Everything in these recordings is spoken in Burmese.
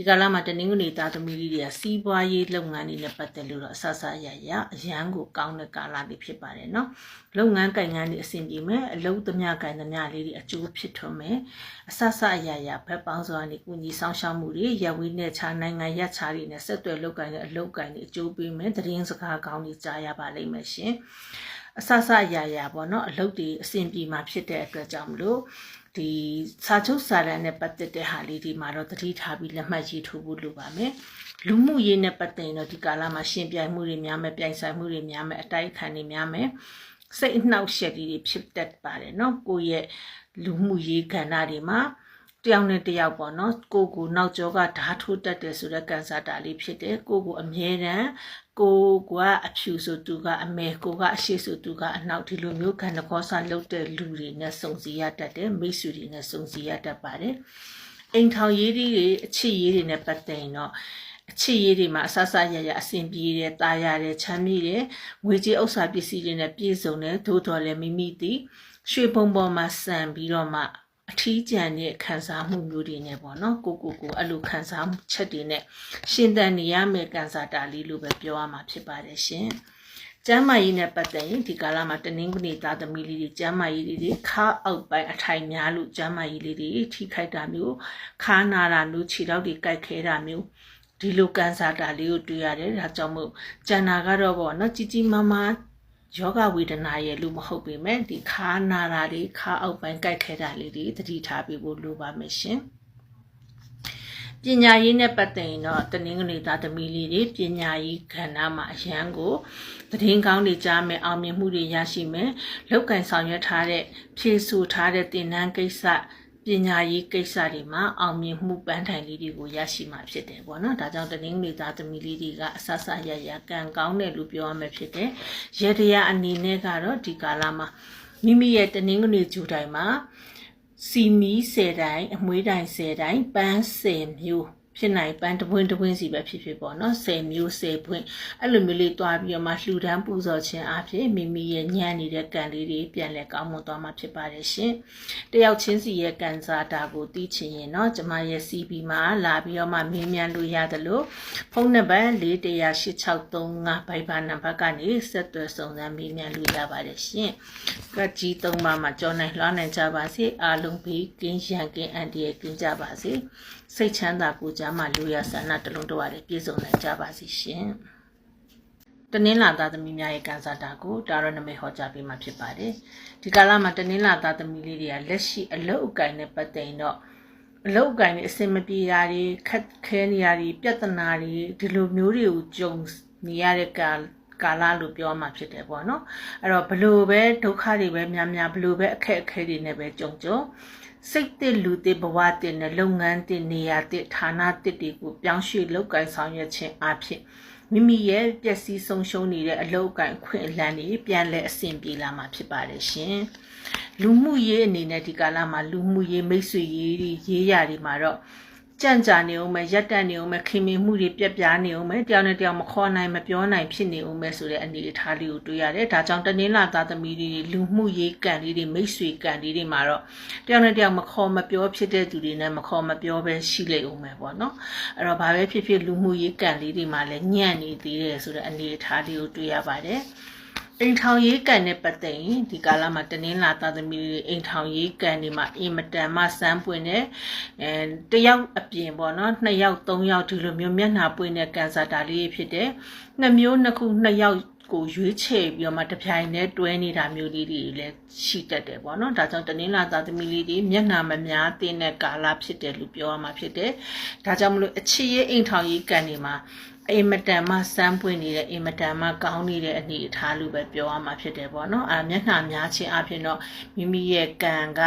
ဒီကာလမှာတနင်္ဂနွေသားသမီးလေးတွေကစီးပွားရေးလုပ်ငန်းတွေနဲ့ပတ်သက်လို့တော့အဆဆအရရအရန်ကိုကောင်းတဲ့ကာလလေးဖြစ်ပါတယ်နော်လုပ်ငန်းကိုင်ငန်းတွေအဆင်ပြေမယ်အလုပ်သမျှကိုင်သမျှလေးတွေအကျိုးဖြစ်ထွန်းမယ်အဆဆအရရဘက်ပေါင်းစွာနေကုညီဆောင်ရှောက်မှုတွေရဝေးနဲ့ခြားနိုင်ငံရပ်ခြားတွေနဲ့ဆက်သွယ်လုပ်ကိုင်တဲ့အလုပ်ကိုင်တွေအကျိုးပေးမယ်သတင်းစကားကောင်းတွေကြားရပါလိမ့်မယ်ရှင်အဆဆအရရပေါ့နော်အလုပ်တွေအဆင်ပြေမှာဖြစ်တဲ့အတွက်ကြောင့်မလို့ ဒီစာချုပ်စာတမ်းနဲ့ပတ်သက်တဲ့ဟာလေးဒီမှာတော့သတိထားပြီးလက်မှတ်ရေးထိုးဖို့လိုပါမယ်လူမှုရေးနဲ့ပတ်သက်ရင်တော့ဒီကာလမှာရှင်ပြိုင်မှုတွေများမယ်ပြိုင်ဆိုင်မှုတွေများမယ်အတိုက်ခံတွေများမယ်စိတ်အနှောက်အယှက်တွေဖြစ်တတ်ပါတယ်เนาะကိုယ့်ရဲ့လူမှုရေးကဏ္ဍတွေမှာ တယောက်နဲ့တယောက်ပေါ့နော်ကိုကိုနောက်ကျောကဓာတ်ထိုးတက်တယ်ဆိုတဲ့ကန်ဆာတာလေးဖြစ်တယ်ကိုကိုအမြဲတမ်းကိုကအဖြူဆိုသူကအမဲကိုကအရှိဆိုသူကအနောက်ဒီလိုမျိုးခံတကောဆာလုတ်တဲ့လူတွေနဲ့စုံစည်းရတတ်တယ်မိတ်ဆွေတွေနဲ့စုံစည်းရတတ်ပါတယ်အိမ်ထောင်ရေးတွေအချစ်ရေးတွေနဲ့ပတ်သက်ရင်တော့အချစ်ရေးတွေမှာအဆဆရရအဆင်ပြေတယ်တာရတယ်ချမ်းမြေ့တယ်ငွေကြေးဥစ္စာပစ္စည်းတွေနဲ့ပြည့်စုံတယ်သို့တော်လည်းမိမိသည်ရွှေပုံပေါ်မှာစံပြီးတော့မှ အထီးကျန်တဲ့ခံစားမှုမျိုးတွေနဲ့ပေါ့နော်ကိုကိုကိုအဲ့လိုခံစားမှုချက်တွေနဲ့ရှင်သန်နေရမယ်ကန်စာတာလေးလို့ပဲပြောရမှာဖြစ်ပါတယ်ရှင်ကျမ်းမာရေးနဲ့ပတ်သက်ရင်ဒီကာလမှာတနင်္ဂနွေသားသမီးလေးတွေကျမ်းမာရေးလေးတွေခါအောက်ပိုင်းအထိုင်များလို့ကျမ်းမာရေးလေးတွေထိခိုက်တာမျိုးခါနာတာမျိုးခြေထောက်တွေကိုက်ခဲတာမျိုးဒီလိုကန်စာတာလေးကိုတွေ့ရတယ်ဒါကြောင့်မို့ကျန်နာကတော့ပေါ့နော်ကြီးကြီးမားမား ယောဂဝေဒနာရဲ့လို့မဟုတ်ပေမဲ့ဒီခါနာတာတွေခါအောက်ပိုင်းကိုက်ခဲတာလေးတွေသတိထားပြီးဖို့လိုပါမယ်ရှင်ပညာရေးနဲ့ပတ်သက်ရင်တော့တနင်္ဂနွေသားသမီးလေးတွေပညာရေးကဏ္ဍမှာအရန်ကိုသတင်းကောင်းတွေကြားမယ်အောင်မြင်မှုတွေရရှိမယ်လောက်ကင်ဆောင်ရွက်ထားတဲ့ဖြည့်ဆူထားတဲ့သင်တန်းကိစ္စ ပညာရေးကိစ္စတွေမှာအောင်မြင်မှုပန်းတိုင်လေးတွေကိုရရှိမှာဖြစ်တယ်ပေါ့နော်ဒါကြောင့်တနင်္ဂနွေသားသမီးလေးတွေကအဆဆရရကံကောင်းတယ်လို့ပြောရမှာဖြစ်တယ်ရတရားအနေနဲ့ကတော့ဒီကာလမှာမိမိရဲ့တနင်္ဂနွေဂျူတိုင်းမှာစီမီ10တိုင်းအမွှေးတိုင်း10တိုင်းပန်း10မျိုး ဖြစ်နိုင်ပန်းတပွင့်တပွင့်စီပဲဖြစ်ဖြစ်ပေါ့နော်10မျိုး10ပွင့်အဲ့လိုမျိုးလေးတွားပြီးတော့မှလှူဒန်းပူဇော်ခြင်းအပြင်မိမိရဲ့ညံ့နေတဲ့ကံလေးတွေပြန်လဲကောင်းမွန်သွားမှာဖြစ်ပါတယ်ရှင်တယောက်ချင်းစီရဲ့ကံစားတာကိုသိချင်ရင်တော့ကျမရဲ့ CB မှာလာပြီးတော့မှမေးမြန်းလို့ရတယ်လို့ဖုန်းနံပါတ်41863 Viber နံပါတ်ကနေဆက်သွယ်ဆောင်စမ်းမေးမြန်းလို့ရပါတယ်ရှင်ကကြီး၃ပါးမှာကြောင်းနိုင်လွှမ်းနိုင်ကြပါစေအားလုံးဘေးကင်းရန်ကင်းအန္တရာယ်ကင်းကြပါစေ စိတ်ချမ်းသာကိုကြမှာလူရဆန္ဒတလုံးတော့ရတယ်ပြည့်စုံနိုင်ကြပါစီရှင်တနင်္လာသားသမီးများရဲ့ကန်စာတာကိုတာရနမေဟောကြားပေးမှာဖြစ်ပါတယ်ဒီကာလမှာတနင်္လာသားသမီးလေးတွေကလက်ရှိအလုတ်အကင်နဲ့ပတ်သက်ရင်တော့အလုတ်အကင်တွေအစင်မပြေတာတွေခက်ခဲနေရတွေပြဿနာတွေဒီလိုမျိုးတွေကိုကြုံနေရတဲ့ကာကာလလို့ပြောမှဖြစ်တယ်ပေါ့နော်အဲ့တော့ဘလို့ပဲဒုက္ခတွေပဲများများဘလို့ပဲအခက်အခဲတွေနဲ့ပဲကြုံကြုံ စိတ်တစ်လူတစ်ဘဝတစ်နဲ့လုပ်ငန်းတစ်နေရာတစ်ဌာနတစ်တွေကိုပြောင်းရွှေ့လုပ်ကိုင်ဆောင်ရွက်ခြင်းအဖြစ်မိမိရဲ့ပျက်စီးဆုံးရှုံးနေတဲ့အလုပ်အကန့်ခွင့်အလန်းတွေပြန်လဲအဆင်ပြေလာမှာဖြစ်ပါတယ်ရှင်လူမှုရေးအနေနဲ့ဒီကာလမှာလူမှုရေးမိတ်ဆွေရေးရေးရာတွေမှာတော့ ကြံ့ကြာနေအောင်မယ်ရက်တက်နေအောင်မယ်ခင်မင်မှုတွေပြက်ပြားနေအောင်မယ်တယောက်နဲ့တယောက်မခေါ်နိုင်မပြောနိုင်ဖြစ်နေအောင်မယ်ဆိုတဲ့အနေအထားလေးကိုတွေ့ရတယ်ဒါကြောင့်တနင်္လာသားသမီးတွေလူမှုရေးကံလေးတွေမိတ်ဆွေကံလေးတွေမှာတော့တယောက်နဲ့တယောက်မခေါ်မပြောဖြစ်တဲ့သူတွေနဲ့မခေါ်မပြောပဲရှိလိမ့်အောင်မယ်ပေါ့နော်အဲ့တော့ဘာပဲဖြစ်ဖြစ်လူမှုရေးကံလေးတွေမှာလည်းညံ့နေသေးတယ်ဆိုတဲ့အနေအထားလေးကိုတွေ့ရပါတယ် အိမ်ထောင်ရေးကန်နဲ့ပတ်သက်ရင်ဒီကာလမှာတနင်္လာသားသမီးတွေအိမ်ထောင်ရေးကန်တွေမှာအင်မတန်မှစမ်းပွင့်တဲ့အဲတယောက်အပြင်ပေါ့နော်နှစ်ယောက်သုံးယောက်ဒီလိုမျိုးမျက်နှာပွင့်တဲ့ကန်ဆာတာလေးဖြစ်တဲ့နှစ်မျိုးနှစ်ခုနှစ်ယောက်ကိုရွေးချယ်ပြီးတော့မှတပြိုင်တည်းတွဲနေတာမျိုးလေးတွေလည်းရှိတတ်တယ်ပေါ့နော်ဒါကြောင့်တနင်္လာသားသမီးလေးတွေမျက်နှာမများသင့်တဲ့ကာလဖြစ်တယ်လို့ပြောရမှာဖြစ်တယ်ဒါကြောင့်မလို့အချစ်ရဲ့အိမ်ထောင်ရေးကန်တွေမှာ အင်မတန်မှစမ်းပွင့်နေတဲ့အင်မတန်မှကောင်းနေတဲ့အနေအထားလို့ပဲပြောရမှာဖြစ်တယ်ပေါ့နော်အာမျက်နှာများခြင်းအပြင်တော့မိမိရဲ့ကံက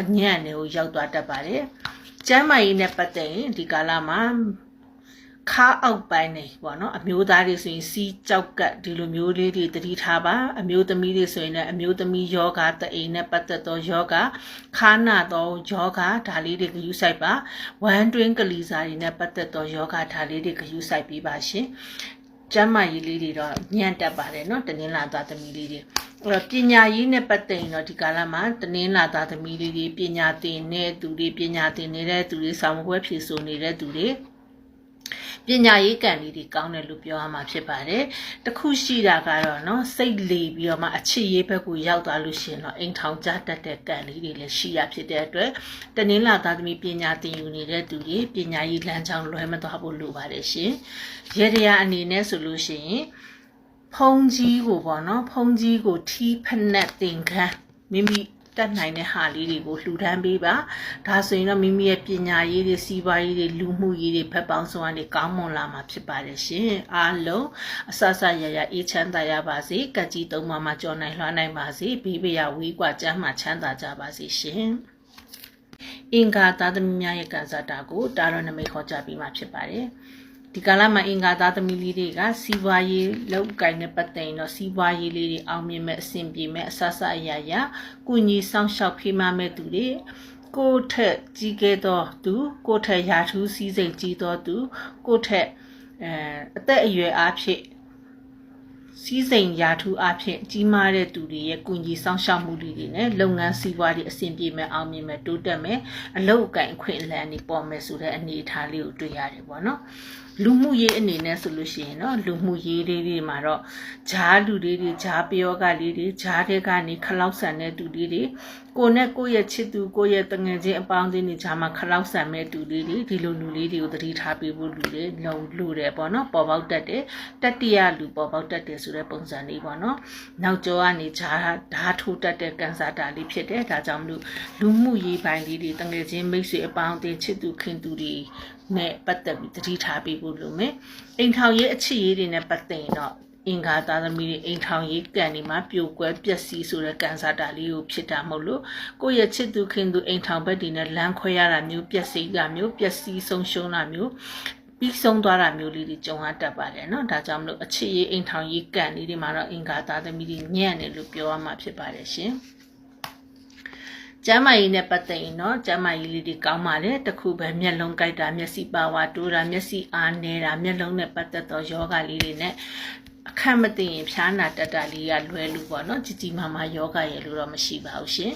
အညံ့တွေကိုရောက်သွားတတ်ပါတယ်ကျမ်းမာရေးနဲ့ပတ်သက်ရင်ဒီကာလမှာ ခါအောက်ပိုင်းနေပေါ့နော်အမျိုးသားတွေဆိုရင်စီးကြောက်ကတ်ဒီလိုမျိုးလေးတွေတတိထားပါအမျိုးသမီးတွေဆိုရင်လည်းအမျိုးသမီးယောဂတအိမ်နဲ့ပတ်သက်သောယောဂခါနာသောယောဂဒါလေးတွေကယူဆိုင်ပါဝမ်တွင်းကလီစာတွေနဲ့ပတ်သက်သောယောဂဒါလေးတွေကယူဆိုင်ပြီးပါရှင်ကျမ်းမာရေးလေးတွေတော့ညံ့တက်ပါတယ်เนาะတနင်္လာသားသမီးလေးတွေအဲ့တော့ပညာရေးနဲ့ပတ်သက်ရင်တော့ဒီကာလမှာတနင်္လာသားသမီးလေးတွေပညာသင်တဲ့သူတွေပညာသင်နေတဲ့သူတွေစာမပွဲဖြည့်ဆိုနေတဲ့သူတွေ ပညာရေးကံလေးတွေကောင်းတယ်လို့ပြောရမှာဖြစ်ပါတယ်တခုရှိတာကတော့เนาะစိတ်လေပြီးတော့မှအချစ်ရေးဘက်ကိုရောက်သွားလို့ရှိရင်တော့အိမ်ထောင်ကြတတ်တဲ့ကံလေးတွေလည်းရှိရဖြစ်တဲ့အတွက်တနင်္လာသားသမီးပညာသင်ယူနေတဲ့သူတွေပညာရေးလမ်းကြောင်းလွဲမသွားဖို့လိုပါတယ်ရှင်ရေရရာအနေနဲ့ဆိုလို့ရှိရင်ဖုံးကြီးကိုပေါ့နော်ဖုံးကြီးကိုထီးဖက်နဲ့တင်ခန်းမိမိ တက်နိုင်တဲ့ဟာလေးတွေကိုလှူဒန်းပေးပါဒါဆိုရင်တော့မိမိရဲ့ပညာရေးတွေစီးပွားရေးတွေလူမှုရေးတွေဖက်ပေါင်းစုံကနေကောင်းမွန်လာမှာဖြစ်ပါတယ်ရှင်အားလုံးအဆဆရရအေးချမ်းသာရပါစေကက်ကြီးသုံးပါးမှာကြော်နိုင်လွှမ်းနိုင်ပါစေဘေးပရဝီးကွာကျမ်းမှာချမ်းသာကြပါစေရှင်အင်္ဂါသားသမီးများရဲ့ကံစားတာကိုတာရဏမိတ်ခေါ်ကြပြီးမှဖြစ်ပါတယ် ဒီကာလမှာအင်္ဂါသားသမီးလေးတွေကစီးပွားရေးလောက်ကင်နဲ့ပတ်သက်ရင်တော့စီးပွားရေးလေးတွေအောင်မြင်မဲ့အဆင်ပြေမဲ့အဆဆအရာရာကုညီဆောင်ရှောက်ဖေးမမဲ့သူတွေကိုယ့်ထက်ကြီးခဲ့သောသူကိုယ့်ထက်ရာထူးစည်းစိမ်ကြီးသောသူကိုယ့်ထက်အဲအသက်အရွယ်အားဖြင့်စီးစိမ်ရာထူးအဖြစ်ကြီးမားတဲ့သူတွေရဲ့ကုညီဆောင်ရှောက်မှုတွေနဲ့လုပ်ငန်းစီးပွားတွေအဆင်ပြေမဲ့အောင်မြင်မဲ့တိုးတက်မဲ့အလုပ်အကင်အခွင့်အလမ်းတွေပေါ်မဲ့ဆိုတဲ့အနေအထားလေးကိုတွေ့ရတယ်ပေါ့နော်လူမှုရေးအနေနဲ့ဆိုလို့ရှိရင်တော့လူမှုရေးလေးတွေမှာတော့ဂျားလူလေးတွေဂျားပြောကလေးတွေဂျားတဲ့ကနေခလောက်ဆန်တဲ့သူလေးတွေကိုနဲ့ကိုယ့်ရဲ့ချစ်သူကိုယ့်ရဲ့တငယ်ချင်းအပေါင်းအသင်းတွေဂျားမှာခလောက်ဆန်မဲ့သူလေးတွေဒီလိုလူလေးတွေကိုသတိထားပေးဖို့လူတွေလုံလူတယ်ပေါ့နော်ပေါ်ပေါက်တတ်တယ်တတိယလူပေါ်ပေါက်တတ်တယ်ဆိုတဲ့ပုံစံလေးပေါ့နော်နောက်ကျောကနေဂျားဓာထိုးတတ်တဲ့ကန်ဆာတာလေးဖြစ်တယ်ဒါကြောင့်မလို့လူမှုရေးပိုင်းလေးတွေတငယ်ချင်းမိတ်ဆွေအပေါင်းအသင်းချစ်သူခင်သူတွေ နဲ့ပတ်သက်ပြီးသတိထားပေးဖို့လိုမယ်အိမ်ထောင်ရေးအချစ်ရေးတွေနဲ့ပတ်သက်ရင်တော့အင်္ဂါသားသမီးတွေအိမ်ထောင်ရေးကံဒီမှာပြိုကွဲပျက်စီးဆိုတဲ့ကံစားတာလေးကိုဖြစ်တာမဟုတ်လို့ကိုယ့်ရဲ့ချစ်သူခင်သူအိမ်ထောင်ဘက်ဒီနဲ့လမ်းခွဲရတာမျိုးပျက်စီးတာမျိုးပျက်စီးဆုံးရှုံးတာမျိုးပြီးဆုံးသွားတာမျိုးလေးတွေကြုံရတတ်ပါတယ်เนาะဒါကြောင့်မလို့အခြေရေးအိမ်ထောင်ရေးကံလေးတွေမှာတော့အင်္ဂါသားသမီးတွေညံ့တယ်လို့ပြောရမှာဖြစ်ပါတယ်ရှင် ကျမ်းမာရေးနဲ့ပတ်သက်ရင်တော့ကျမ်းမာရေးလေးတွေကောင်းပါလေတခုပဲမျက်လုံးကိုက်တာမျက်စိပါဝါတိုးတာမျက်စိအားနေတာမျက်လုံးနဲ့ပတ်သက်သောယောဂလေးတွေနဲ့အခက်မသိရင်ဖြားနာတက်တာလေးကလွယ်လို့ပေါ့နော်ကြီးကြီးမားမားယောဂရဲ့လို့တော့မရှိပါဘူးရှင်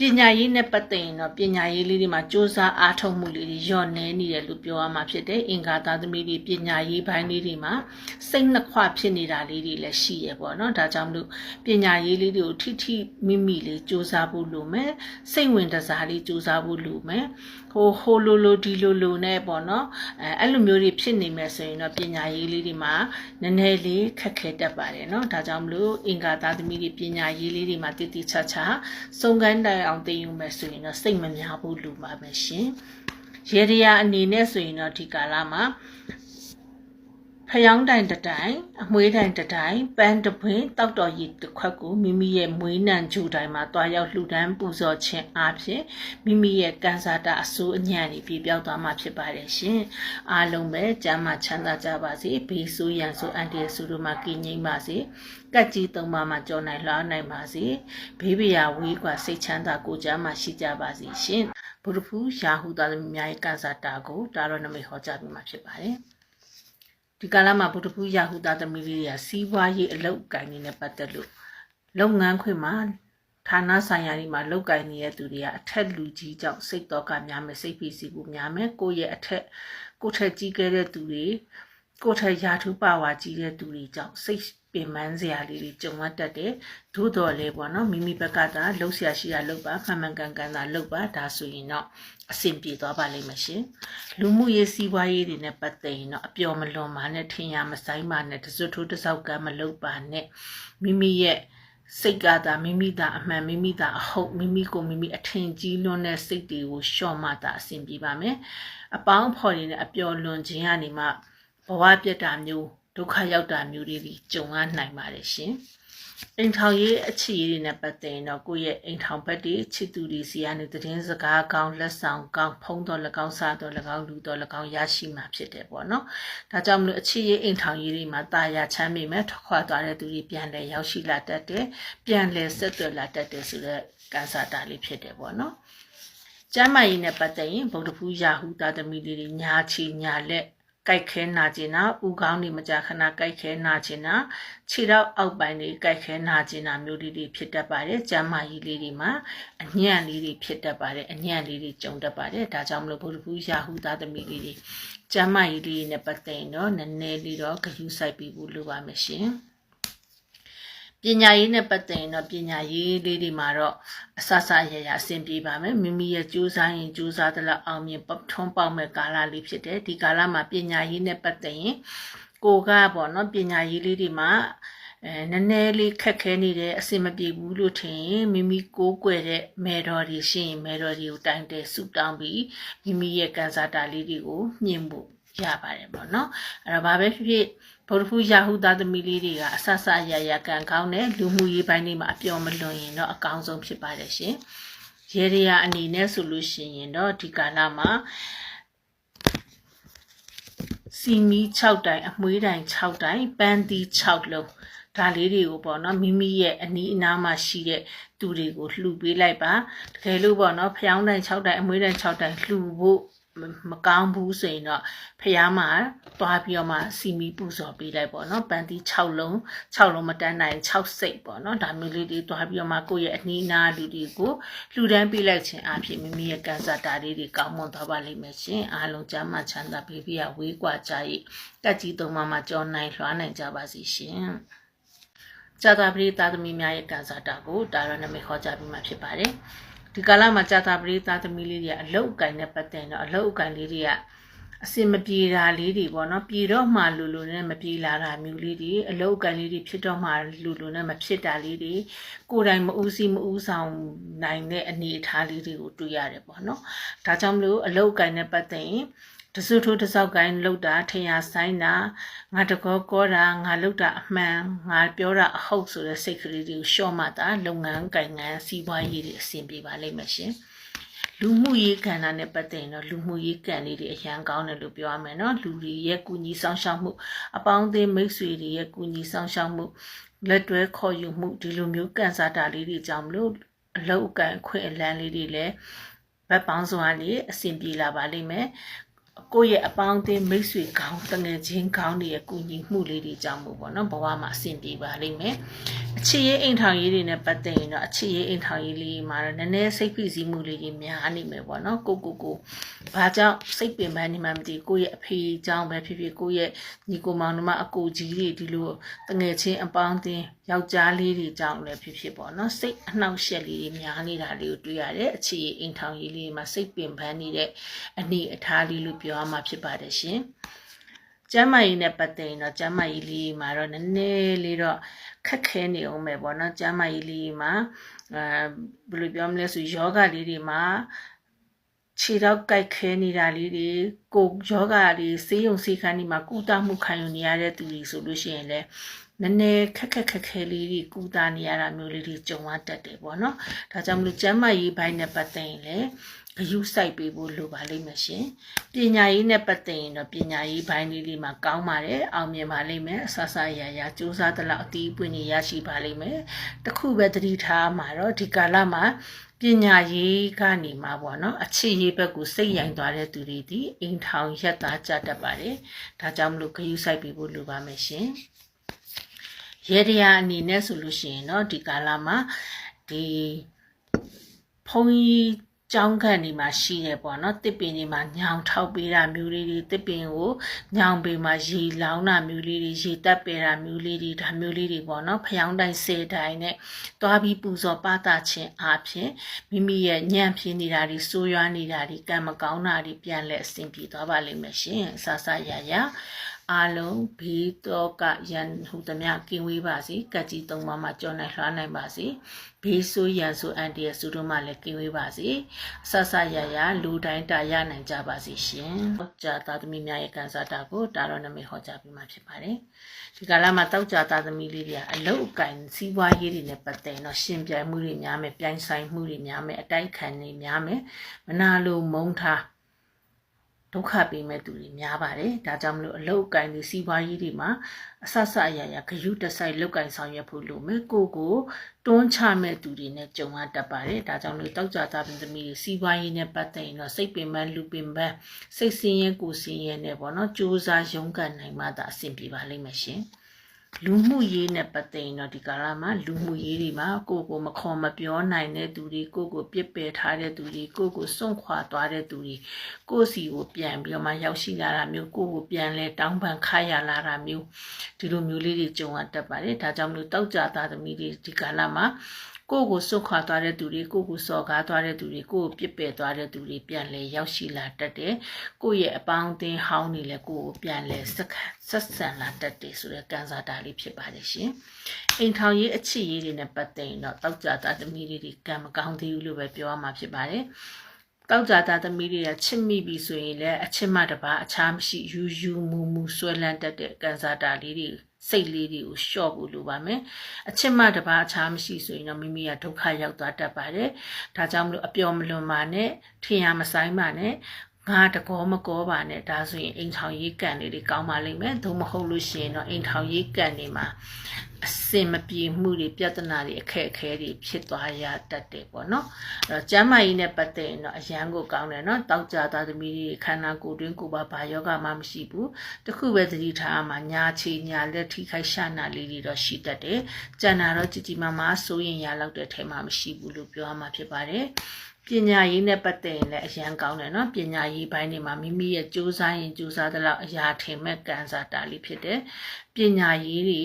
ပညာရေးနဲ့ပတ်သက်ရင်တော့ပညာရေးလေးတွေမှာစ조사အားထုတ်မှုလေးတွေညော့နေနေတယ်လို့ပြောရမှာဖြစ်တယ်။အင်္ဂါသားသမီးတွေပညာရေးပိုင်းလေးတွေမှာစိတ်နှခွဖြစ်နေတာလေးတွေလည်းရှိရပေါ့နော်။ဒါကြောင့်မလို့ပညာရေးလေးတွေကိုထိထိမိမိလေး조사ဖို့လိုမယ်။စိတ်ဝင်တစားလေး조사ဖို့လိုမယ်။ဟိုဟိုလိုလိုဒီလိုလိုနဲ့ပေါ့နော်။အဲအဲ့လိုမျိုးတွေဖြစ်နေမယ်ဆိုရင်တော့ပညာရေးလေးတွေမှာနည်းနည်းလေးခက်ခဲတတ်ပါတယ်နော်။ဒါကြောင့်မလို့အင်္ဂါသားသမီးတွေပညာရေးလေးတွေမှာတည်တည်ချာချာစုံကန်းတိုင်အောင်သိယူမယ်ဆိုရင်တော့စိတ်မများဘူးလူပါမယ်ရှင်ရေရရာအနေနဲ့ဆိုရင်တော့ဒီကာလမှာဖျောင်းတိုင်တတိုင်အမွှေးတိုင်တတိုင်ပန်းတပွင့်တောက်တော်ရည်တစ်ခွက်ကိုမိမိရဲ့မွေးနံဂျူတိုင်မှာတွားရောက်လှူဒန်းပူဇော်ခြင်းအပြင်မိမိရဲ့ကံစားတာအစိုးအညံ့တွေပြပြောက်သွားမှာဖြစ်ပါတယ်ရှင်အားလုံးပဲကျမ်းမာချမ်းသာကြပါစေဘေးဆိုးရန်ဆိုအန်တီဆူတို့မှာကင်းငိမ့်ပါစေ ကတ်ကြီးသုံးပါးမှာကြော်နိုင်လှောင်းနိုင်ပါစေဘေးပရာဝေးกว่าစိတ်ချမ်းသာကိုကျမ်းမှာရှိကြပါစေရှင်ဘုရဖူးရာဟုသားသမီးများရဲ့ကံစားတာကိုတာရောနမိတ်ဟောကြားပြီးမှဖြစ်ပါတယ်ဒီကာလမှာဗုဒ္ဓဖူးရာဟုသားသမီးလေးတွေကစီးပွားရေးအလုပ်ကိုင်နေနဲ့ပတ်သက်လို့လုပ်ငန်းခွင်မှာဌာနဆိုင်ရာတွေမှာလုပ်ကိုင်နေတဲ့သူတွေကအထက်လူကြီးကြောင့်စိတ်တော့ကများမယ်စိတ်ဖိစီးမှုများမယ်ကိုယ့်ရဲ့အထက်ကိုယ့်ထက်ကြီးခဲ့တဲ့သူတွေကိုယ့်ထက်ရာထူးပါဝါကြီးတဲ့သူတွေကြောင့်စိတ် ပင်ပန်းစရာလေးတွေကြုံရတတ်တယ်သို့တော်လည်းပေါ့နော်မိမိဘက်ကသာလှုပ်ရှားရှိရလှုပ်ပါမှန်မှန်ကန်ကန်သာလှုပ်ပါဒါဆိုရင်တော့အဆင်ပြေသွားပါလိမ့်မယ်ရှင်လူမှုရေးစီးပွားရေးတွေနဲ့ပတ်သက်ရင်တော့အပျော်မလွန်ပါနဲ့ထင်ရမဆိုင်ပါနဲ့တစွတ်ထိုးတစောက်ကမလုပ်ပါနဲ့မိမိရဲ့စိတ်ကသာမိမိသာအမှန်မိမိသာအဟုတ်မိမိကိုမိမိအထင်ကြီးလွန်းတဲ့စိတ်တွေကိုရှော့မှသာအဆင်ပြေပါမယ်အပေါင်းဖော်ရင်းနဲ့အပျော်လွန်ခြင်းကနေမှဘဝပြတ်တာမျိုး ဒုက္ခရောက်တာမျိုးတွေကြုံရနိုင်ပါတယ်ရှင်အိမ်ထောင်ရေးအခြေအနေတွေနဲ့ပတ်သက်ရင်တော့ကိုယ့်ရဲ့အိမ်ထောင်ဘက်တွေချစ်သူတွေစီကနေသတင်းစကားကောင်းလက်ဆောင်ကောင်းဖုံးတော်၎င်းစားတော်၎င်းလူတော်၎င်းရရှိမှာဖြစ်တယ်ပေါ့နော်။ဒါကြောင့်မလို့အခြေရေးအိမ်ထောင်ရေးတွေမှာတာယာချမ်းမြေမဲ့ထွက်ခွာသွားတဲ့သူတွေပြန်လဲရောက်ရှိလာတတ်တယ်။ပြန်လဲဆက်သွယ်လာတတ်တယ်ဆိုတော့ကန်ဆာတာလေးဖြစ်တယ်ပေါ့နော်။ကျမ်းမာရေးနဲ့ပတ်သက်ရင်ဗုဒ္ဓဖူးယာဟုသားသမီးလေးတွေညာချီညာလက် ကြိုက်ခဲနာကျင်တာဥကောင်းတွေမကြာခဏကြိုက်ခဲနာကျင်တာခြေတော့အောက်ပိုင်းတွေကြိုက်ခဲနာကျင်တာမျိုးလေးတွေဖြစ်တတ်ပါတယ်ကျမ်းမာရေးလေးတွေမှာအညံ့လေးတွေဖြစ်တတ်ပါတယ်အညံ့လေးတွေကြုံတတ်ပါတယ်ဒါကြောင့်မလို့ဘုဒ္ဓဘူးရာဟုသားသမီးလေးတွေကျမ်းမာရေးလေးနဲ့ပတ်သက်ရင်တော့နည်းနည်းလေးတော့ဂရုစိုက်ပြီးဖို့လိုပါမယ်ရှင် ပညာရေးနဲ့ပတ်သက်ရင်တော့ပညာရေးလေးတွေမှာတော့အဆဆရရအဆင်ပြေပါမယ်မိမိရဲ့ကြိုးစားရင်ကြိုးစားသလောက်အောင်မြင်ပထွန်းပေါက်မဲ့ကာလလေးဖြစ်တယ်ဒီကာလမှာပညာရေးနဲ့ပတ်သက်ရင်ကိုကပေါ့နော်ပညာရေးလေးတွေမှာအဲနည်းနည်းလေးခက်ခဲနေတယ်အဆင်မပြေဘူးလို့ထင်ရင်မိမိကိုးကွယ်တဲ့မေတော်တွေရှိရင်မေတော်တွေကိုတိုင်တယ်ဆူတောင်းပြီးမိမိရဲ့ကံစားတာလေးတွေကိုမြင်ဖို့ရပါတယ်ပေါ့နော်အဲ့တော့ဘာပဲဖြစ်ဖြစ် ဗုဒ္ဓဖူးယာဟုသားသမီးလေးတွေကအဆဆအရရကံကောင်းတဲ့လူမှုရေးပိုင်းတွေမှာအပျော်မလွန်ရင်တော့အကောင်းဆုံးဖြစ်ပါတယ်ရှင်ရေရရအနေနဲ့ဆိုလို့ရှိရင်တော့ဒီကာလမှာစီမီ6တိုင်အမွှေးတိုင်6တိုင်ပန်းသီး6လုံးဒါလေးတွေကိုပေါ့နော်မိမိရဲ့အနီးအနားမှာရှိတဲ့သူတွေကိုလှူပေးလိုက်ပါတကယ်လို့ပေါ့နော်ဖျောင်းတိုင်6တိုင်အမွှေးတိုင်6တိုင်လှူဖို့ မကောင်းဘူးဆိုရင်တော့ဖះမှာသွားပြီးတော့မှစီမီပူဇော်ပေးလိုက်ပေါ့နော်ပန်းတီ6လုံး6လုံးမတန်းနိုင်6စိတ်ပေါ့နော်ဒါမျိုးလေးတွေသွားပြီးတော့မှကိုယ့်ရဲ့အနီးနားလူတွေကိုလှူဒန်းပေးလိုက်ခြင်းအဖြစ်မိမိရဲ့ကံစားတာလေးတွေကောင်းမွန်သွားပါလိမ့်မယ်ရှင်အားလုံးကျမ်းမှချမ်းသာပေးပြီးရဝေးကွာကြ၏တက်ကြီးသုံးပါးမှာကြောနိုင်လွှားနိုင်ကြပါစီရှင်ဇာတာပရိသသမီးများရဲ့ကံစားတာကိုတာရနမေခေါ်ကြပြီးမှဖြစ်ပါတယ် ဒီကာလမှာကြာတာပရိသသမီးလေးတွေကအလုတ်အကင်နဲ့ပတ်သက်တော့အလုတ်အကင်လေးတွေကအစင်မပြေတာလေးတွေပေါ့နော်ပြေတော့မှလူလူနဲ့မပြေလာတာမျိုးလေးတွေအလုတ်အကင်လေးတွေဖြစ်တော့မှလူလူနဲ့မဖြစ်တာလေးတွေကိုယ်တိုင်မဦးစီးမဦးဆောင်နိုင်တဲ့အနေအထားလေးတွေကိုတွေ့ရတယ်ပေါ့နော်ဒါကြောင့်မလို့အလုတ်အကင်နဲ့ပတ်သက်ရင် တဆူထိုးတစောက်ကိုင်းလောက်တာထင်ရဆိုင်တာငါတကောကောတာငါလောက်တာအမှန်ငါပြောတာအဟုတ်ဆိုတဲ့စိတ်ကလေးတွေကိုရှော့မှတာလုပ်ငန်းကိုင်ငန်းစီးပွားရေးတွေအဆင်ပြေပါလိမ့်မယ်ရှင်လူမှုရေးကဏ္ဍနဲ့ပတ်သက်ရင်တော့လူမှုရေးကဏ္ဍလေးတွေအရန်ကောင်းတယ်လို့ပြောရမယ်နော်လူတွေရဲ့ကုညီဆောင်ရှောက်မှုအပေါင်းအသင်းမိတ်ဆွေတွေရဲ့ကုညီဆောင်ရှောက်မှုလက်တွဲခေါ်ယူမှုဒီလိုမျိုးကန့်စားတာလေးတွေကြောင့်မလို့အလောက်အကန်ခွင့်အလန်းလေးတွေလည်းဘက်ပေါင်းစွာလေးအဆင်ပြေလာပါလိမ့်မယ် ကိုယ့်ရဲ့အပေါင်းအသင်းမိတ်ဆွေကောင်းတငယ်ချင်းကောင်းတွေရဲ့ကူညီမှုလေးတွေကြောင့်မို့ပေါ့နော်ဘဝမှာအဆင်ပြေပါလိမ့်မယ်အခြေရေးအိမ်ထောင်ရေးတွေနဲ့ပတ်သက်ရင်တော့အခြေရေးအိမ်ထောင်ရေးလေးမှာတော့နည်းနည်းစိတ်ဖိစီးမှုလေးကြီးများနေမယ်ပေါ့နော်ကိုကိုကိုဘာကြောင့်စိတ်ပင်ပန်းနေမှမသိကိုယ့်ရဲ့အဖေကြောင့်ပဲဖြစ်ဖြစ်ကိုယ့်ရဲ့ညီကိုမောင်နှမအကိုကြီးတွေဒီလိုတငယ်ချင်းအပေါင်းအသင်းယောက်ျားလေးတွေကြောင့်လည်းဖြစ်ဖြစ်ပေါ့နော်စိတ်အနှောက်အယှက်လေးတွေများနေတာလေးကိုတွေ့ရတယ်အခြေရေးအိမ်ထောင်ရေးလေးမှာစိတ်ပင်ပန်းနေတဲ့အနေအထားလေးလို့ပြောရမှာဖြစ်ပါတယ်ရှင်ကျမ်းမာရေးနဲ့ပတ်သက်ရင်တော့ကျမ်းမာရေးလေးမှာတော့နည်းနည်းလေးတော့ခက်ခဲနေအောင်ပဲပေါ့နော်ကျမ်းမာရေးလေးမှာအဲဘယ်လိုပြောမလဲဆိုယောဂလေးတွေမှာ ခြေတော့ကြိုက်ခဲနေတာလေးတွေကိုယောဂတွေစေးရုံစေးခန်းဒီမှာကုသမှုခံယူနေရတဲ့သူတွေဆိုလို့ရှိရင်လည်းနည်းနည်းခက်ခက်ခက်ခဲလေးတွေကုသနေရတာမျိုးလေးတွေကြုံရတတ်တယ်ပေါ့နော်ဒါကြောင့်မလို့ကျမ်းမာရေးဘိုင်းနဲ့ပတ်သက်ရင်လည်းဂရုစိုက်ပေးဖို့လိုပါလိမ့်မယ်ရှင်ပညာရေးနဲ့ပတ်သက်ရင်တော့ပညာရေးဘိုင်းလေးလေးမှာကောင်းပါတယ်အောင်မြင်ပါလိမ့်မယ်အဆဆရရစူးစမ်းသလောက်အတီးပွင့်နေရရှိပါလိမ့်မယ်တခုပဲသတိထားမှာတော့ဒီကာလမှာ ပညာရေးကနေမှာပေါ့နော်အခြေရေးဘက်ကိုစိတ်ရိုင်သွားတဲ့သူတွေဒီအိမ်ထောင်ရက်သားကြတတ်ပါတယ်ဒါကြောင့်မလို့ဂရုစိုက်ပေးဖို့လိုပါမယ်ရှင်ရေတရာအနေနဲ့ဆိုလို့ရှိရင်တော့ဒီကာလမှာဒီဖုန်းကြီး ကျောင်းခန့်ဒီမှာရှိတယ်ပေါ့နော်တစ်ပင်ဒီမှာညောင်ထောက်ပေးတာမျိုးလေးတွေတစ်ပင်ကိုညောင်ပေမှာရေလောင်းတာမျိုးလေးတွေရေတက်ပေတာမျိုးလေးတွေဒါမျိုးလေးတွေပေါ့နော်ဖျောင်းတိုင်းစေတိုင်းနဲ့တွားပြီးပူဇော်ပတာခြင်းအပြင်မိမိရဲ့ညံ့ဖြစ်နေတာတွေစိုးရွားနေတာတွေကံမကောင်းတာတွေပြန်လဲအဆင်ပြေသွားပါလိမ့်မယ်ရှင်ဆဆရရ အားလုံးဘေးတော့ကရန်ဟူသမျှကင်းဝေးပါစေကတ်ကြီးသုံးပါးမှာကြောနိုင်လွှားနိုင်ပါစေဘေးဆိုးရန်ဆိုအန်တီရဲ့စုတို့မှလည်းကင်းဝေးပါစေအဆဆရရလူတိုင်းတာရနိုင်ကြပါစေရှင်ကြာသားသမီးများရဲ့ကန်စာတာကိုတာတော်နမိတ်ဟောကြားပြီးမှဖြစ်ပါတယ်ဒီကလာမှာတောက်ကြသားသမီးလေးတွေကအလုတ်အကင်စီးပွားရေးတွေနဲ့ပတ်သက်တော့ရှင်ပြိုင်မှုတွေများမယ်ပြိုင်ဆိုင်မှုတွေများမယ်အတိုက်ခံတွေများမယ်မနာလိုမုန်းထား ဒုက္ခပေးမဲ့သူတွေများပါတယ်ဒါကြောင့်မလို့အလုတ်အကင်တွေစီးပွားရေးတွေမှာအဆဆအရာရာဂယုတဆိုင်လုတ်ကင်ဆောင်ရွက်ဖို့လိုမယ်ကိုကိုတွန်းချမဲ့သူတွေနဲ့ကြုံရတတ်ပါတယ်ဒါကြောင့်မလို့တောက်ကြသားပင်သမီးတွေစီးပွားရေးနဲ့ပတ်သက်ရင်တော့စိတ်ပင်ပန်းလူပင်ပန်းစိတ်ဆင်းရဲကိုယ်ဆင်းရဲနဲ့ပေါ့နော်စူးစမ်းရုန်းကန်နိုင်မှသာအဆင်ပြေပါလိမ့်မယ်ရှင် လူမှုရေးနဲ့ပတ်သက်ရင်တော့ဒီကာလမှာလူမှုရေးတွေမှာကိုကိုမခေါ်မပြောနိုင်တဲ့သူတွေကိုကိုပြစ်ပယ်ထားတဲ့သူတွေကိုကိုစွန့်ခွာသွားတဲ့သူတွေကိုစီကိုပြန်ပြီးတော့မှရောက်ရှိလာတာမျိုးကိုကိုပြန်လဲတောင်းပန်ခါရလာတာမျိုးဒီလိုမျိုးလေးတွေကြုံရတတ်ပါတယ်ဒါကြောင့်မလို့တောက်ကြသားသမီးတွေဒီကာလမှာ ကိုကိုစွန့်ခွာသွားတဲ့သူတွေကိုကိုစော်ကားသွားတဲ့သူတွေကိုပြစ်ပယ်သွားတဲ့သူတွေပြန်လဲရောက်ရှိလာတတ်တယ်ကိုရဲ့အပေါင်းအသင်းဟောင်းတွေလည်းကိုကိုပြန်လဲဆက်ဆက်ဆံလာတတ်တယ်ဆိုတဲ့ကံစားတာလေးဖြစ်ပါတယ်ရှင်အိမ်ထောင်ရေးအချစ်ရေးတွေနဲ့ပတ်သက်ရင်တော့တောက်ကြသားသမီးတွေကံမကောင်းသေးဘူးလို့ပဲပြောရမှာဖြစ်ပါတယ်တောက်ကြသားသမီးတွေကချစ်မိပြီဆိုရင်လည်းအချစ်မတပါအခြားမရှိယူယူမူမူဆွဲလန်းတတ်တဲ့ကံစားတာလေးတွေ စိတ်လေးတွေကိုလျှော့ဖို့လိုပါမယ်အချစ်မတပါအခြားမရှိဆိုရင်တော့မိမိကဒုက္ခရောက်သွားတတ်ပါတယ်ဒါကြောင့်မလို့အပျော်မလွန်ပါနဲ့ထင်ရမဆိုင်ပါနဲ့ငါတကောမကောပါနဲ့ဒါဆိုရင်အိမ်ထောင်ရေးကန်လေးတွေကောင်းပါလိမ့်မယ်သို့မဟုတ်လို့ရှိရင်တော့အိမ်ထောင်ရေးကန်တွေမှာအစင်မပြေမှုတွေပြဿနာတွေအခက်အခဲတွေဖြစ်သွားရတတ်တယ်ပေါ့နော်အဲ့တော့ကျမ်းမာရေးနဲ့ပတ်သက်ရင်တော့အရန်ကိုကောင်းတယ်နော်တောက်ကြသားသမီးတွေခန္ဓာကိုယ်တွင်းကိုယ်ပါဘာယောဂမှမရှိဘူးတခုပဲသတိထားမှညာချီညာလက်ထိခိုက်ရှာနာလေးတွေတော့ရှိတတ်တယ်ကျန်တာတော့ကြည်ကြည်မာမာစိုးရင်ရလောက်တဲ့ထဲမှာမရှိဘူးလို့ပြောရမှာဖြစ်ပါတယ်ပညာရေးနဲ့ပတ်သက်ရင်လည်းအရန်ကောင်းတယ်နော်ပညာရေးဘိုင်းတွေမှာမိမိရဲ့စူးစမ်းရင်စူးစမ်းသလောက်အရာထင်မဲ့ကံစားတာလေးဖြစ်တယ်ပညာရေးတွေ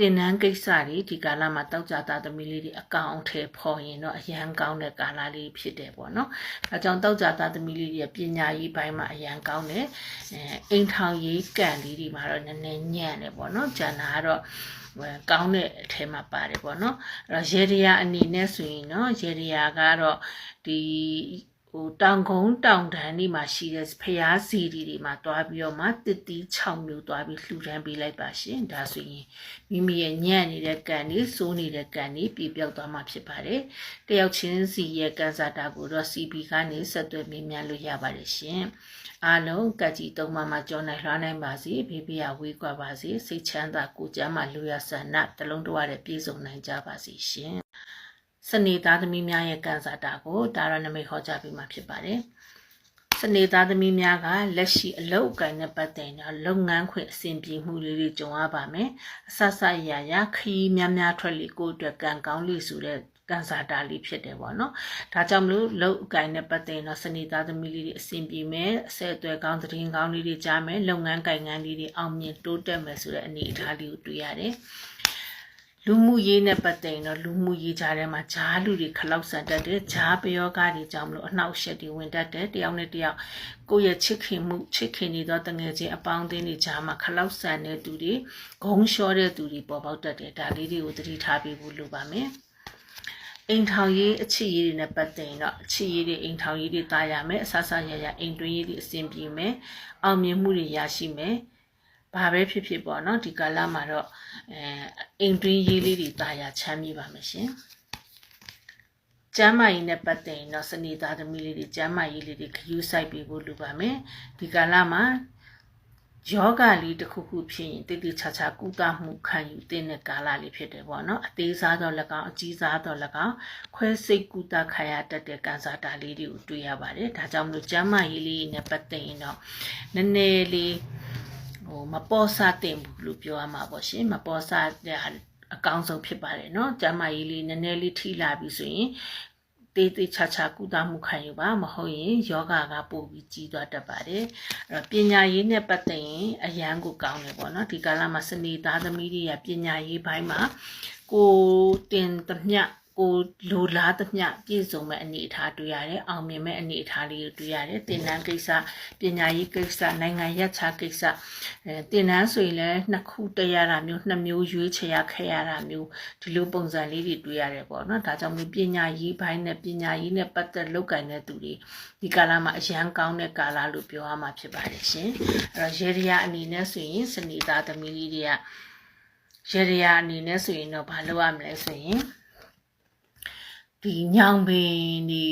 တင်နန်းကိစ္စတွေဒီကာလမှာတောက်ကြသားသမီးလေးတွေအကောင်အထည်ဖော်ရင်တော့အရန်ကောင်းတဲ့ကာလလေးဖြစ်တယ်ပေါ့နော်။အဲကြောင့်တောက်ကြသားသမီးလေးတွေပညာရေးပိုင်းမှာအရန်ကောင်းတယ်။အဲအိမ်ထောင်ရေးကံလေးတွေမှာတော့နည်းနည်းညံ့တယ်ပေါ့နော်။ဂျန်နာကတော့ကောင်းတဲ့အထဲမှာပါတယ်ပေါ့နော်။အဲတော့ရေဒီယာအနေနဲ့ဆိုရင်နော်ရေဒီယာကတော့ဒီ ဟိုတောင်ကုန်းတောင်တန်းဒီမှာရှိတဲ့ဖျားစီဒီတွေမှာတွားပြီးတော့မှတစ်တီး6မျိုးတွားပြီးလှူဒန်းပေးလိုက်ပါရှင်ဒါဆိုရင်မိမိရဲ့ညံ့နေတဲ့ကံတွေစိုးနေတဲ့ကံတွေပြပြောက်သွားမှာဖြစ်ပါတယ်တယောက်ချင်းစီရဲ့ကံစားတာကိုတော့ CB ကနေဆက်သွယ်မြင်မြန်လို့ရပါတယ်ရှင်အားလုံးကကြီးသုံးပါးမှာကြောနိုင်လွှားနိုင်ပါစေဘေးဘေးရဝေးကွာပါစေစိတ်ချမ်းသာကိုကျမ်းမာလူရဆန္ဒတလုံးတဝရပြည့်စုံနိုင်ကြပါစေရှင် စနေသားသမီးများရဲ့ကံစားတာကိုဒါရနမိတ်ဟောကြားပေးမှာဖြစ်ပါတယ်စနေသားသမီးများကလက်ရှိအလုပ်အကိုင်နဲ့ပတ်သက်တဲ့လုပ်ငန်းခွင်အဆင်ပြေမှုလေးတွေကြုံရပါမယ်အဆဆရရခီးများများထွက်လေကိုအတွက်ကံကောင်းလေးဆိုတဲ့ကန်စာတာလေးဖြစ်တယ်ပေါ့နော်။ဒါကြောင့်မလို့လုပ်အကိုင်နဲ့ပတ်သက်တော့စနေသားသမီးလေးတွေအဆင်ပြေမယ်အဆက်အသွယ်ကောင်းသတင်းကောင်းလေးတွေကြားမယ်လုပ်ငန်းကိုင်ငန်းလေးတွေအောင်မြင်တိုးတက်မယ်ဆိုတဲ့အနေအထားလေးကိုတွေ့ရတယ်။ လူမှုရေးနဲ့ပတ်သက်ရင်တော့လူမှုရေးကြားထဲမှာဂျားလူတွေခလောက်ဆန်တတ်တယ်ဂျားပယောဂါတွေကြောင့်မလို့အနှောက်အယှက်တွေဝင်တတ်တယ်တယောက်နဲ့တယောက်ကိုယ့်ရဲ့ချစ်ခင်မှုချစ်ခင်နေသောတငယ်ချင်းအပေါင်းအသင်းတွေကြားမှာခလောက်ဆန်တဲ့သူတွေဂုံလျှောတဲ့သူတွေပေါ်ပေါက်တတ်တယ်ဒါလေးတွေကိုသတိထားပေးဖို့လိုပါမယ်အိမ်ထောင်ရေးအချစ်ရေးတွေနဲ့ပတ်သက်ရင်တော့အချစ်ရေးတွေအိမ်ထောင်ရေးတွေတာရမယ်အဆဆရရအိမ်တွင်းရေးတွေအဆင်ပြေမယ်အောင်မြင်မှုတွေရရှိမယ် ဘာပဲဖြစ်ဖြစ်ပေါ့နော်ဒီကာလမှာတော့အဲအိမ်တွင်းရေးလေးတွေတာယာချမ်းမြေပါမယ်ရှင်ကျမ်းမာရေးနဲ့ပတ်သက်ရင်တော့စနေသားသမီးလေးတွေကျမ်းမာရေးလေးတွေခရူးဆိုင်ပေးဖို့လိုပါမယ်ဒီကာလမှာယောဂလေးတစ်ခုခုဖြစ်ရင်တိတိချာချာကုသမှုခံယူတဲ့ကာလလေးဖြစ်တယ်ပေါ့နော်အသေးစားတော့၎င်းအကြီးစားတော့၎င်းခွဲစိတ်ကုသခံရတတ်တဲ့ကန်ဆာတာလေးတွေကိုတွေ့ရပါတယ်ဒါကြောင့်မလို့ကျန်းမာရေးလေးနဲ့ပတ်သက်ရင်တော့နည်းနည်းလေး ဟိုမပေါ်စားတင်ဘူးလို့ပြောရမှာပေါ့ရှင်မပေါ်စားတဲ့အကောင်းဆုံးဖြစ်ပါတယ်เนาะကျမ်းမာရေးလေးနည်းနည်းလေးထိလာပြီဆိုရင်တေးသေးချာချာကုသမှုခံယူပါမဟုတ်ရင်ယောဂကပို့ပြီးကြီးသွားတတ်ပါတယ်အဲ့တော့ပညာရေးနဲ့ပတ်သက်ရင်အရန်ကိုကောင်းတယ်ပေါ့နော်ဒီကာလမှာစနေသားသမီးတွေကပညာရေးဘိုင်းမှာကိုတင်သမျှ ကိုလိုလားသမျှပြည့်စုံမဲ့အနေအထားတွေ့ရတယ်အောင်မြင်မဲ့အနေအထားလေးကိုတွေ့ရတယ်တင်နန်းကိစ္စပညာရေးကိစ္စနိုင်ငံရပ်ခြားကိစ္စအဲတင်နန်းဆိုရင်လည်းနှစ်ခုတက်ရတာမျိုးနှစ်မျိုးရွေးချယ်ရခဲ့ရတာမျိုးဒီလိုပုံစံလေးတွေတွေ့ရတယ်ပေါ့နော်ဒါကြောင့်မို့ပညာရေးဘိုင်းနဲ့ပညာရေးနဲ့ပတ်သက်လုပ်ကိုင်တဲ့သူတွေဒီကာလမှာအရန်ကောင်းတဲ့ကာလလို့ပြောရမှာဖြစ်ပါတယ်ရှင်အဲ့တော့ရေဒီယာအနေနဲ့ဆိုရင်စနေသားသမီးလေးတွေကရေဒီယာအနေနဲ့ဆိုရင်တော့ဘာလုပ်ရမလဲဆိုရင် ဒဒီညောင်ပင်ဒီ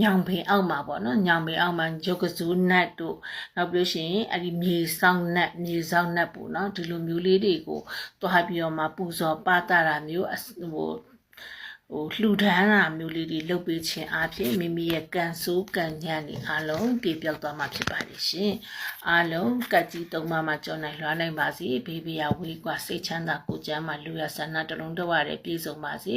ညောင်ပင်အောက်မှာပေါ့နော်ညောင်ပင်အောက်မှာရုပ်ကစူးနတ်တို့နောက်ပြီးလို့ရှိရင်အဲ့ဒီမြေဆောင်နတ်မြေဆောင်နတ်ပေါ့နော်ဒီလိုမျိုးလေးတွေကိုတွားပြီးတော့မှပူဇော်ပါတာတာမျိုးအစဟိုဟိုလှူဒန်းတာမျိုးလေးတွေလုပ်ပေးခြင်းအပြင်မိမိရဲ့ကံဆိုးကံညံ့တွေအားလုံးပြပြောက်သွားမှာဖြစ်ပါလိမ့်ရှင်အားလုံးကတ်ကြီးသုံးပါးမှာကြောနိုင်လွှားနိုင်ပါစေဘေးဘေးရဝေးကွာစိတ်ချမ်းသာကိုယ်ကျမ်းမှာလူရဆန္ဒတစ်လုံးတစ်ဝရပြည့်စုံပါစေ